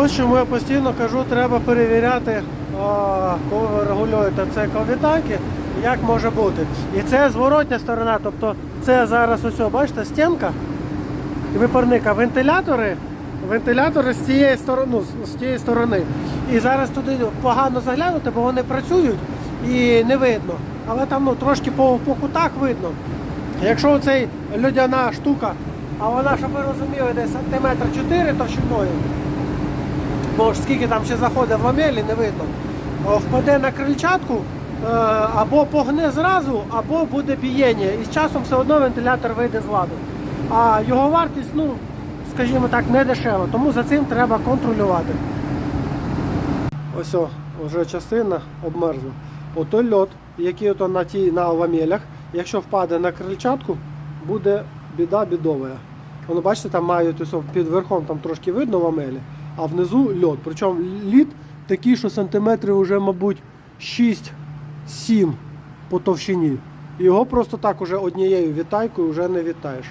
Ось чому я постійно кажу, треба перевіряти, коли ви регулюєте цикл вітайки, як може бути. І це зворотня сторона, тобто це зараз ось, бачите, стінка випарника, вентилятори, вентилятори з цієї сторони, ну, з- тієї сторони. І зараз туди погано заглянути, бо вони працюють і не видно. Але там ну, трошки по, по кутах видно. Якщо оцей льодяна штука, а вона, щоб ви розуміли, десь сантиметр 4 товщиною, бо ж скільки там ще заходить в ламелі, не видно. Впаде на крильчатку, е, або погне зразу, або буде бієння. І з часом все одно вентилятор вийде з ладу. А його вартість, ну, скажімо так, не дешева, тому за цим треба контролювати. Ось о, вже частина обмерзла. Отой льот, який ото на тій на ламелях, якщо впаде на крильчатку, буде біда бідова. Воно бачите, там мають ось під верхом там трошки видно ламелі, а внизу льот. Причому лід такий, що сантиметрів вже, мабуть, 6-7 по товщині. Його просто так уже однією вітайкою вже не вітаєш.